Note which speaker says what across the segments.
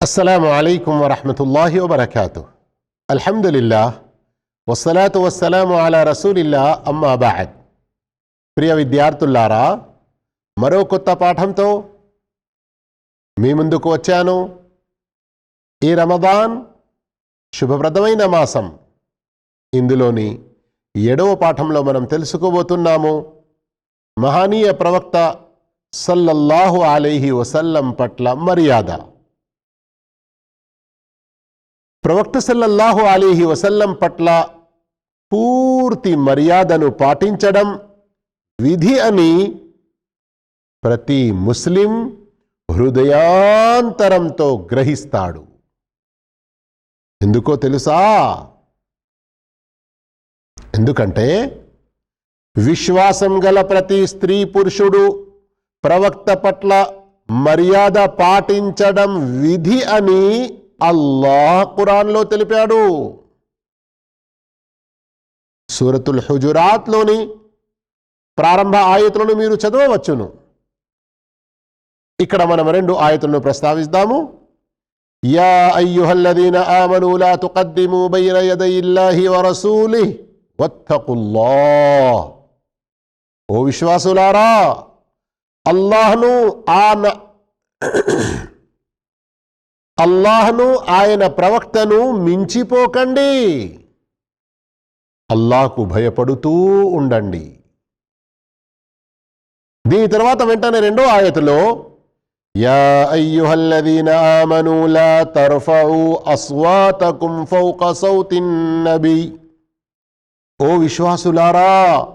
Speaker 1: అస్సలం అయికం వరహమతుల్లాహి వబర్కాతు అల్హమ్దులిల్లా వసలాతు వసలాము అలా రసూలిల్లా అమ్మా బాద్ ప్రియ విద్యార్థుల్లారా మరో కొత్త పాఠంతో మీ ముందుకు వచ్చాను ఈ రమదాన్ శుభప్రదమైన మాసం ఇందులోని ఏడవ పాఠంలో మనం తెలుసుకోబోతున్నాము మహనీయ ప్రవక్త సల్లల్లాహు అలీహి వసల్లం పట్ల మర్యాద ప్రవక్త సల్లల్లాహు అలీహి వసల్లం పట్ల పూర్తి మర్యాదను పాటించడం విధి అని ప్రతి ముస్లిం హృదయాంతరంతో గ్రహిస్తాడు. ఎందుకో తెలుసా? ఎందుకంటే విశ్వాసం గల ప్రతి స్త్రీ పురుషుడు ప్రవక్త పట్ల మర్యాద పాటించడం విధి అని అల్లాహ్ ఖురాన్లో తెలిపాడు. సూరతుల్ హుజురాత్లోని ప్రారంభ ఆయతులను మీరు చదవవచ్చును. ఇక్కడ మనం రెండు ఆయతులను ప్రస్తావిస్తాము. యా అయ్యుహల్లదీన ఆమను లా తుకద్దిము బైన యదయిల్లాహి వరసూలి వత్తకుల్లా ఓ విశ్వాసులారా అల్లాహ్ను ఆన అల్లాహ్ను ఆయన ప్రవక్తను మించిపోకండి. అల్లాహకు భయపడుతూ ఉండండి. దీని తర్వాత వెంటనే రెండో ఆయతలో యా అయ్యుహల్లదీన ఆమను లా తర్ఫౌ అస్వాతకుం ఫౌక సౌతిన్ నబీ. ఓ విశ్వాసులారా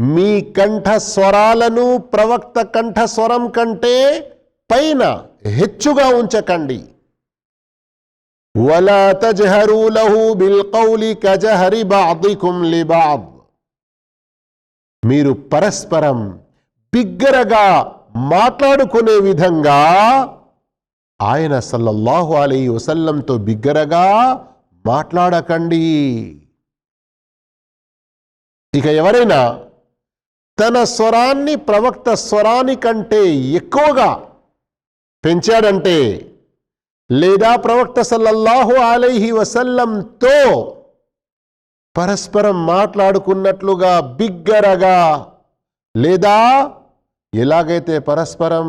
Speaker 1: మీ కంఠస్వరాలను ప్రవక్త కంఠస్వరం కంటే పైన హెచ్చుగా ఉంచకండి. ولا تجهروا له بالقول كجهر بعضكم لبعض మీరు పరస్పరం బిగ్గరగా మాట్లాడుకునే విధంగా ఆయన సల్లల్లాహు అలీ వసల్లంతో బిగ్గరగా మాట్లాడకండి ఇక ఎవరైనా తన స్వరాన్ని ప్రవక్త స్వరాని కంటే ఎక్కువగా పెంచాడంటే లేదా ప్రవక్త సల్లల్లాహు అలైహి వసల్లంతో పరస్పరం మాట్లాడుకున్నట్లుగా బిగ్గరగా లేదా ఎలాగైతే పరస్పరం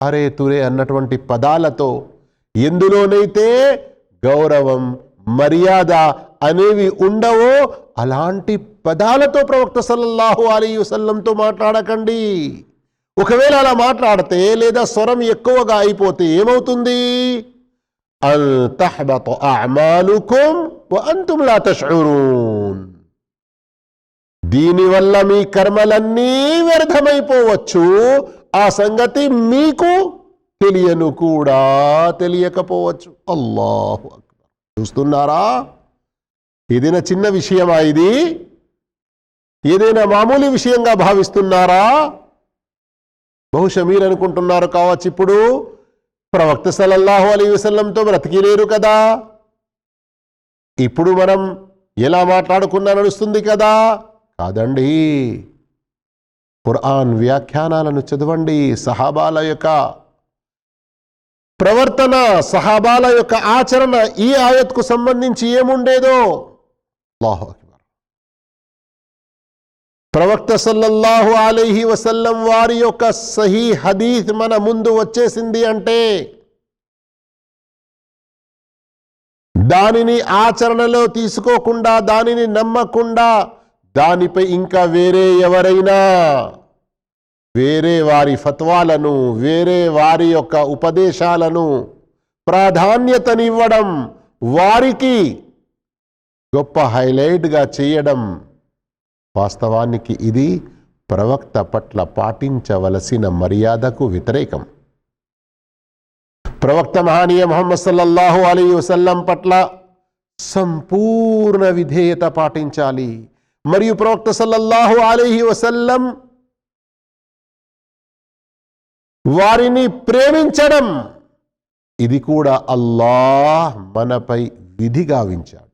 Speaker 1: అరే తురే అన్నటువంటి పదాలతో ఎందులోనైతే గౌరవం మర్యాద అనేవి ఉండవో అలాంటి పదాలతో ప్రవక్త సల్లల్లాహు అలీ వసల్లంతో మాట్లాడకండి. ఒకవేళ అలా మాట్లాడితే లేదా స్వరం ఎక్కువగా అయిపోతే ఏమవుతుంది? అల్ అమాలుకుం అంతుం లా తష్ఉరూన్ దీనివల్ల మీ కర్మలన్నీ వ్యర్థమైపోవచ్చు. ఆ సంగతి మీకు తెలియను కూడా తెలియకపోవచ్చు. అల్లాహు అక్బర్. చూస్తున్నారా? ఏదైనా చిన్న విషయమా ఇది? ఏదైనా మామూలు విషయంగా భావిస్తున్నారా? బహుశా మీరు అనుకుంటున్నారు కావచ్చు. ఇప్పుడు ప్రవక్త సలల్లాహు అలీ వసల్లంతో బ్రతికిలేరు కదా. ఇప్పుడు మనం ఎలా మాట్లాడుకున్నా నడుస్తుంది కదా. కాదండి. ఖురాన్ వ్యాఖ్యానాలను చదవండి. సహాబాల యొక్క ప్రవర్తన సహాబాల యొక్క ఆచరణ ఈ ఆయత్కు సంబంధించి ఏముండేదో. అల్లాహు ప్రవక్త సల్లల్లాహు అలైహి వసల్లం వారి యొక్క సహీ హదీత్ మన ముందు వచ్చేసింది అంటే దానిని ఆచరణలో తీసుకోకుండా దానిని నమ్మకుండా దానిపై ఇంకా వేరే ఎవరైనా వేరే వారి ఫత్వాలను వేరే వారి యొక్క ఉపదేశాలను ప్రాధాన్యతనివ్వడం వారికి గొప్ప హైలైట్గా చేయడం వాస్తవానికి ఇది ప్రవక్త పట్ల పాటించవలసిన మర్యాదకు వ్యతిరేకం. ప్రవక్త మహానీయ మొహమ్మద్ సల్లల్లాహు అలీ వసల్లం పట్ల సంపూర్ణ విధేయత పాటించాలి. మరియు ప్రవక్త సల్లల్లాహు అలీహి వసల్లం వారిని ప్రేమించడం ఇది కూడా అల్లాహ్ మనపై విధి గావించాడు.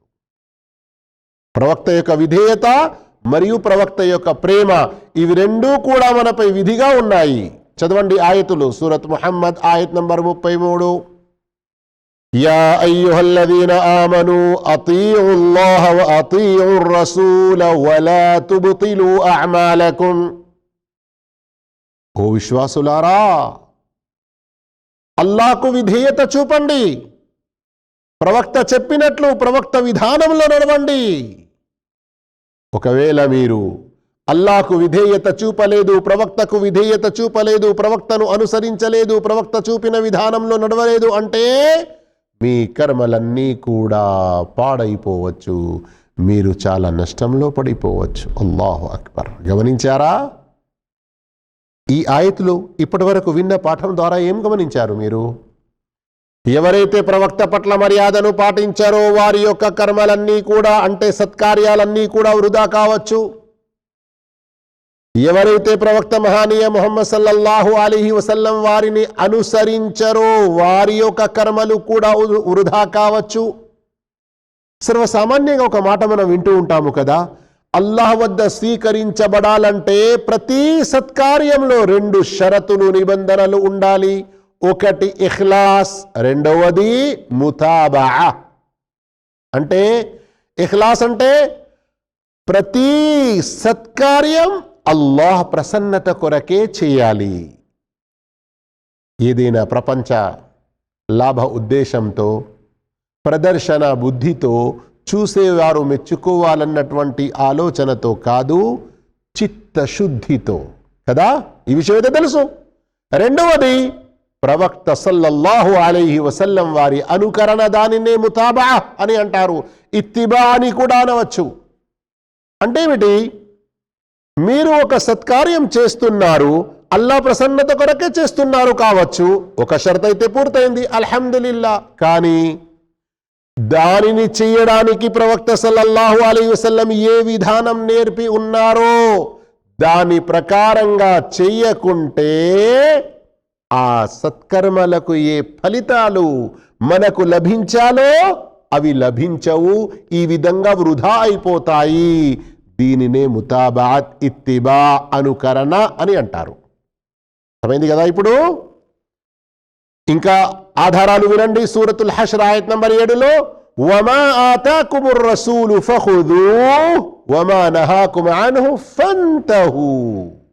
Speaker 1: ప్రవక్త యొక్క విధేయత మరియు ప్రవక్త యొక్క ప్రేమ ఇవి రెండూ కూడా మనపై విధిగా ఉన్నాయి. చదవండి ఆయతులు సూరత్ ముహమ్మద్ ఆయత్ నంబర్ ముప్పై మూడు. యా అయ్యుహల్లదీన ఆమను అతీయుల్లాహ వ రసూల వలా తుబ్తిలు అమాలకుం. ఓ విశ్వాసులారా అల్లాకు విధేయత చూపండి. ప్రవక్త చెప్పినట్లు ప్రవక్త విధానంలో నడవండి. ఒకవేళ మీరు అల్లాకు విధేయత చూపలేదు ప్రవక్తకు విధేయత చూపలేదు ప్రవక్తను అనుసరించలేదు ప్రవక్త చూపిన విధానంలో నడవలేదు అంటే మీ కర్మలన్నీ కూడా పాడైపోవచ్చు. మీరు చాలా నష్టంలో పడిపోవచ్చు. అల్లాహు అక్బర్. గమనించారా? ఈ ఆయతులు ఇప్పటివరకు విన్న పాఠం ద్వారా ఏం గమనించారు మీరు? ఎవరైతే ప్రవక్త పట్ల మర్యాదను పాటించారో వారి యొక్క కర్మలన్నీ కూడా అంటే సత్కార్యాలన్నీ కూడా వృధా కావచ్చు. ఎవరైతే ప్రవక్త మహానీయ మొహమ్మద్ సల్లల్లాహు అలీహి వసల్లం వారిని అనుసరించరో వారి యొక్క కర్మలు కూడా వృధా కావచ్చు. సర్వసామాన్యంగా ఒక మాట మనం వింటూ ఉంటాము కదా అల్లాహ్ వద్ద స్వీకరించబడాలంటే ప్రతి సత్కార్యంలో రెండు షరతులు నిబంధనలు ఉండాలి. ఒకటి ఇఖ్లాస్ రెండవది ముతాబా అంటే ఇఖ్లాస్ అంటే ప్రతి సత్కార్యం అల్లాహ్ ప్రసన్నత కొరకే చేయాలి. ఏదైనా ప్రపంచ లాభ ఉద్దేశంతో ప్రదర్శన బుద్ధితో చూసేవారు మెచ్చుకోవాలన్నటువంటి ఆలోచనతో కాదు చిత్తశుద్ధితో. కదా? ఈ విషయం అయితే తెలుసు. రెండవది ప్రవక్త సల్లల్లాహు అలైహి వసల్లం వారి అనుకరణ దానినే ముతాబా అని అంటారు. ఇత్తిబా అని కూడా అనవచ్చు. అంటే ఏమిటి మీరు ఒక సత్కార్యం చేస్తున్నారు అల్లా ప్రసన్నత కొరకే చేస్తున్నారు కావచ్చు. ఒక షరత్ అయితే పూర్తయింది అల్హమ్దులిల్లా. కానీ దానిని చేయడానికి ప్రవక్త సల్లల్లాహు అలీ వసల్లం ఏ విధానం నేర్పి ఉన్నారో దాని ప్రకారంగా చెయ్యకుంటే ఆ సత్కర్మలకు ఏ ఫలితాలు మనకు లభించాలో అవి లభించవు ఈ విధంగా వృధా అయిపోతాయి. దీనినే ముతాబాత్ ఇత్తిబా అనుకరణ అని అంటారు. అర్థమైంది కదా ఇప్పుడు? ఇంకా ఆధారాలు వినండి సూరతుల్ హషర్ ఆయత్ నంబర్ ఏడులో వమా ఆతాకుముర్ రసూలు ఫఖుదూ వమా నహాకుమ్ ఫంతహూ ఫంతహు.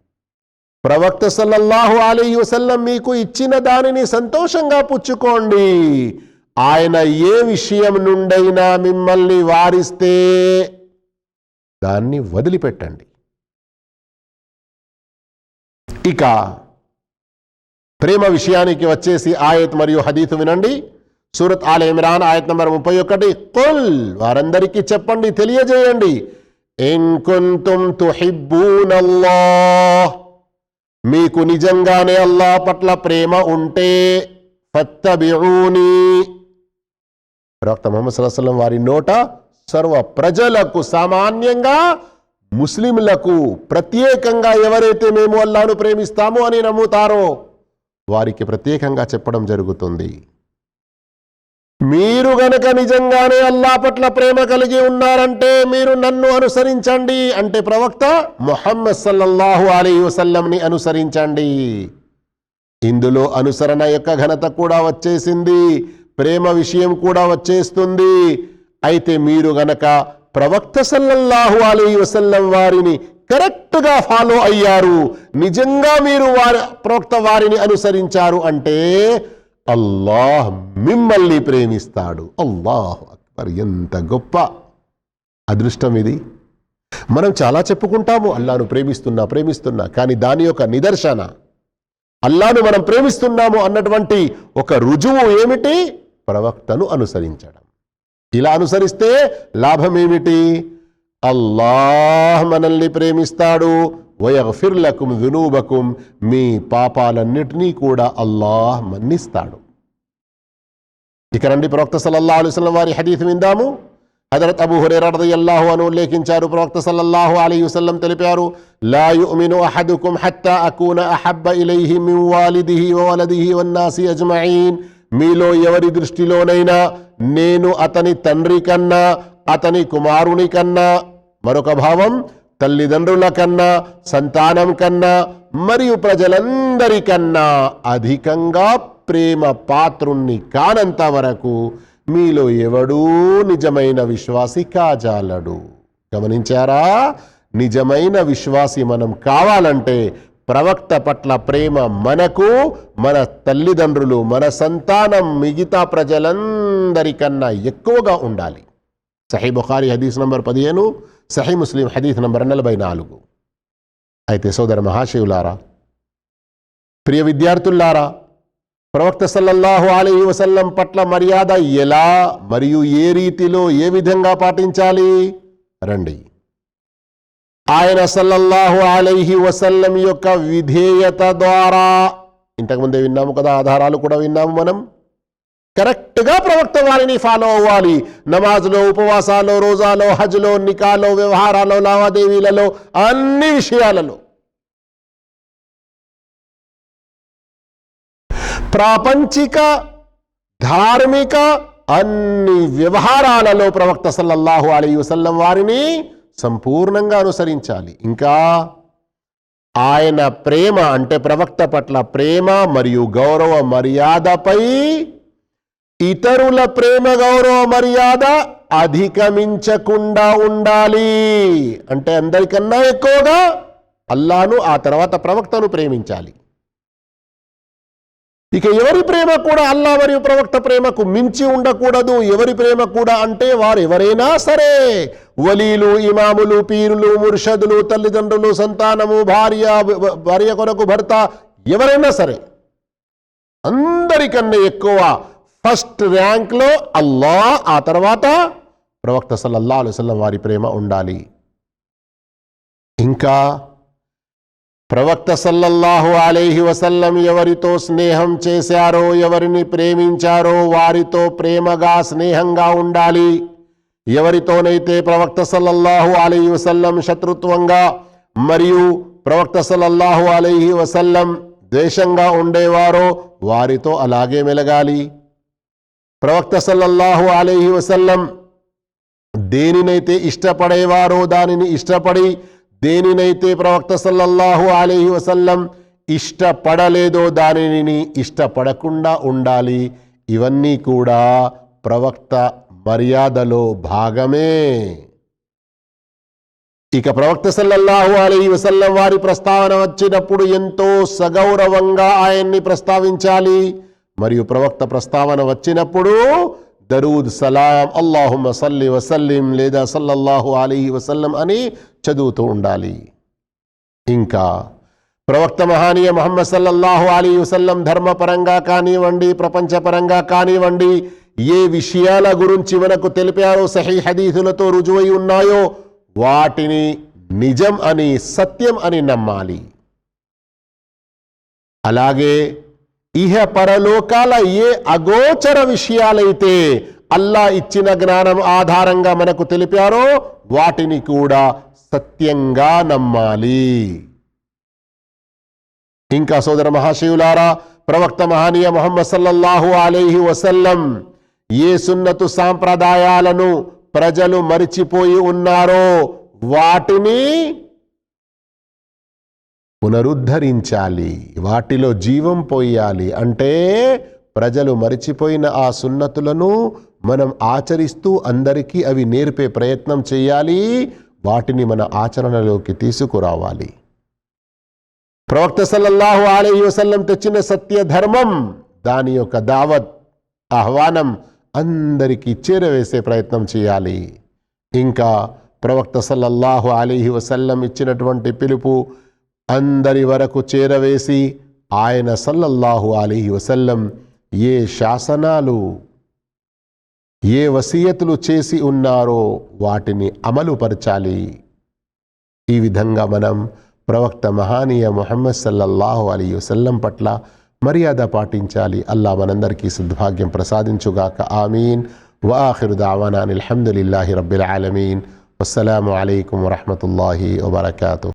Speaker 1: ప్రవక్త సల్లల్లాహు అలీ వసల్లం మీకు ఇచ్చిన దానిని సంతోషంగా పుచ్చుకోండి. ఆయన ఏ విషయం నుండైనా మిమ్మల్ని వారిస్తే దాన్ని వదిలిపెట్టండి. ఇక ప్రేమ విషయానికి వచ్చేసి ఆయత్ మరియు హదీత్ వినండి. సూరత్ ఆల్ ఇమ్రాన్ ఆయత్ నంబర్ ముప్పై ఒకటి. కుల్ వారందరికీ చెప్పండి తెలియజేయండి. ఇన్ కుంతుం తుహిబ్బూనల్లాహ్. మీకు నిజంగానే అల్లా పట్ల ప్రేమ ఉంటే ఫత్తబిఊని. ప్రవక్త మొహమ్మద్ సల్లల్లాహు వారి నోట సర్వ ప్రజలకు సామాన్యంగా ముస్లింలకు ప్రత్యేకంగా ఎవరైతే మేము అల్లాను ప్రేమిస్తామో అని నమ్ముతారో వారికి ప్రత్యేకంగా చెప్పడం జరుగుతుంది. మీరు గనక నిజంగానే అల్లా పట్ల ప్రేమ కలిగి ఉన్నారంటే మీరు నన్ను అనుసరించండి అంటే ప్రవక్త మొహమ్మద్ సల్లల్లాహు అలీ వసల్లంని అనుసరించండి. ఇందులో అనుసరణ యొక్క ఘనత కూడా వచ్చేసింది ప్రేమ విషయం కూడా వచ్చేస్తుంది. అయితే మీరు గనక ప్రవక్త సల్లల్లాహు అలీ వసల్లం వారిని కరెక్ట్గా ఫాలో అయ్యారు నిజంగా మీరు వారి ప్రవక్త వారిని అనుసరించారు అంటే అల్లాహ్ మిమ్మల్ని ప్రేమిస్తాడు. అల్లాహ్ అక్బర్. ఎంత గొప్ప అదృష్టం ఇది. మనం చాలా చెప్పుకుంటాము అల్లాను ప్రేమిస్తున్నా ప్రేమిస్తున్నా కానీ దాని యొక్క నిదర్శన అల్లాను మనం ప్రేమిస్తున్నాము అన్నటువంటి ఒక రుజువు ఏమిటి? ప్రవక్తను అనుసరించడం. ఇలా అనుసరిస్తే లాభం ఏమిటి? అల్లాహ్ మనల్ని ప్రేమిస్తాడు. వయగఫిర్ లకుం దునూబకుం మీ పాపాలన్నిటినీ కూడా అల్లాహ్ మన్నిస్తాడు. ఇక రండి ప్రవక్త సల్లల్లాహు అలైహి వారి హదీత్ విందాము. హజరత్ అబూ హురైరా రలియల్లాహు అని ఉల్లేఖించారు. ప్రవక్త సల్లల్లాహు అలీ వసల్లం తెలిపారు లా యుమిను అహదుకుం హత్తా అకూన అహబ్బ ఇలైహి మిన్ వాలిదిహి వ వలదిహి వన్నాసి అజ్మయీన్ మీలో ఎవరి దృష్టిలోనైనా నేను అతని తండ్రి కన్నా అతని కుమారుని కన్నా మరొక భావం తల్లిదండ్రుల కన్నా సంతానం కన్నా మరియు ప్రజలందరికన్నా అధికంగా ప్రేమ పాత్రుణ్ణి కానంత వరకు మీలో ఎవడూ నిజమైన విశ్వాసి కాజాలడు. గమనించారా? నిజమైన విశ్వాసి మనం కావాలంటే ప్రవక్త పట్ల ప్రేమ మనకు మన తల్లిదండ్రులు మన సంతానం మిగతా ప్రజలందరికన్నా ఎక్కువగా ఉండాలి. సహీ బుఖారి హదీస్ నంబర్ పదిహేను. సహీ ముస్లిం హదీస్ నంబర్ నలభై నాలుగు అయితే సోదర మహాశివులారా ప్రియ విద్యార్థుల్లారా ప్రవక్త సల్లల్లాహు అలీ వసల్లం పట్ల మర్యాద ఎలా మరియు ఏ రీతిలో ఏ విధంగా పాటించాలి? రండి. ఆయన సల్లల్లాహు అలైహి వసల్లం యొక్క విధేయత ద్వారా ఇంతకుముందే విన్నాము కదా ఆధారాలు కూడా విన్నాము మనం కరెక్ట్గా ప్రవక్త వారిని ఫాలో అవ్వాలి. నమాజ్లో ఉపవాసాలో రోజాలో హజ్లో నికాలో వ్యవహారాలో లావాదేవీలలో అన్ని విషయాలలో. ప్రాపంచిక ధార్మిక అన్ని వ్యవహారాలలో ప్రవక్త సల్లల్లాహు అలీ వసల్లం వారిని సంపూర్ణంగా అనుసరించాలి. ఇంకా ఆయన ప్రేమ అంటే ప్రవక్త పట్ల ప్రేమ మరియు గౌరవ మర్యాదపై ఇతరుల ప్రేమ గౌరవ మర్యాద అధిగమించకుండా ఉండాలి. అంటే అందరికన్నా ఎక్కువగా అల్లాను ఆ తర్వాత ప్రవక్తను ప్రేమించాలి. ఇక ఎవరి ప్రేమ కూడా అల్లా మరియు ప్రవక్త ప్రేమకు మించి ఉండకూడదు. ఎవరి ప్రేమ కూడా అంటే వారు ఎవరైనా సరే వలీలు ఇమాములు పీరులు ముర్షదులు తల్లిదండ్రులు సంతానము భార్య భార్య కొరకు భర్త ఎవరైనా సరే అందరికన్నా ఎక్కువ ఫస్ట్ ర్యాంక్లో అల్లా ఆ తర్వాత ప్రవక్త సల్లల్లా అలుసల్లం వారి ప్రేమ ఉండాలి. ఇంకా ప్రవక్త సల్లల్లాహు అలైహి వసల్లం ఎవరితో స్నేహం చేశారో ఎవరిని ప్రేమించారో వారితో ప్రేమగా స్నేహంగా ఉండాలి. ఎవరితోనైతే ప్రవక్త సల్లల్లాహు అలైహి వసల్లం శత్రుత్వంగా మరియు ప్రవక్త సల్లల్లాహు అలైహి వసల్లం ద్వేషంగా ఉండేవారో వారితో అలాగే మెలగాలి. ప్రవక్త సల్లల్లాహు అలీహి వసల్లం దేనినైతే ఇష్టపడేవారో దానిని ఇష్టపడి దేనినైతే ప్రవక్త సల్లల్లాహు అలీహి వసల్లం ఇష్టపడలేదో దానిని ఇష్టపడకుండా ఉండాలి. ఇవన్నీ కూడా ప్రవక్త మర్యాదలో భాగమే. ఇక ప్రవక్త సల్లల్లాహు అలీ వసల్లం వారి ప్రస్తావన వచ్చినప్పుడు ఎంతో సగౌరవంగా ఆయన్ని ప్రస్తావించాలి. మరియు ప్రవక్త ప్రస్తావన వచ్చినప్పుడు దరూద్ సలాం అల్లాహుమ్మ సల్లి వసల్లిం లేదా సల్లల్లాహు అలీ వసల్లం అని చదువుతూ ఉండాలి. ఇంకా ప్రవక్త మహానీయ మహమ్మద్ సల్లల్లాహు అలీ వసల్లం ధర్మపరంగా కానివ్వండి ప్రపంచపరంగా కానివ్వండి ఏ విషయాల గురించి మనకు తెలిపారో సహీ హదీసులతో రుజువై ఉన్నాయో వాటిని నిజం అని సత్యం అని నమ్మాలి. అలాగే ఇహ పరలోకాల ఏ అగోచర విషయాలైతే అల్లా ఇచ్చిన జ్ఞానం ఆధారంగా మనకు తెలిపారో వాటిని కూడా సత్యంగా నమ్మాలి. ఇంకా సోదర మహాశివులారా ప్రవక్త మహనీయ మొహమ్మద్ సల్లల్లాహు అలీహి వసల్లం ఏ సున్నతు సాంప్రదాయాలను ప్రజలు మరిచిపోయి ఉన్నారో వాటిని పునరుద్ధరించాలి వాటిలో జీవం పోయాలి అంటే ప్రజలు మరిచిపోయిన ఆ సున్నతులను మనం ఆచరిస్తూ అందరికీ అవి నేర్పే ప్రయత్నం చేయాలి వాటిని మన ఆచరణలోకి తీసుకురావాలి. ప్రవక్త సల్లల్లాహు అలీ వసల్లం తెచ్చిన సత్య ధర్మం దాని యొక్క దావత్ ఆహ్వానం అందరికీ చేరవేసే ప్రయత్నం చేయాలి. ఇంకా ప్రవక్త సల్లల్లాహు అలీహి వసల్లం ఇచ్చినటువంటి పిలుపు అందరి వరకు చేరవేసి ఆయన సల్లల్లాహు అలీహి వసల్లం ఏ శాసనాలు ఏ వసీయతులు చేసి ఉన్నారో వాటిని అమలుపరచాలి. ఈ విధంగా మనం ప్రవక్త మహానీయ మొహమ్మద్ సల్లల్లాహు అలీ వసల్లం పట్ల మర్యాద పాటించాలి. అల్లా మనందరికీ సద్భాగ్యం ప్రసాదించుగాక. ఆమీన్. వాఖిరు దావానా అల్హమ్దులిల్లాహి రబ్బిల్ ఆలమీన్. అస్సలం అయికం వరహమతుల్లాహి వబర్కాతు.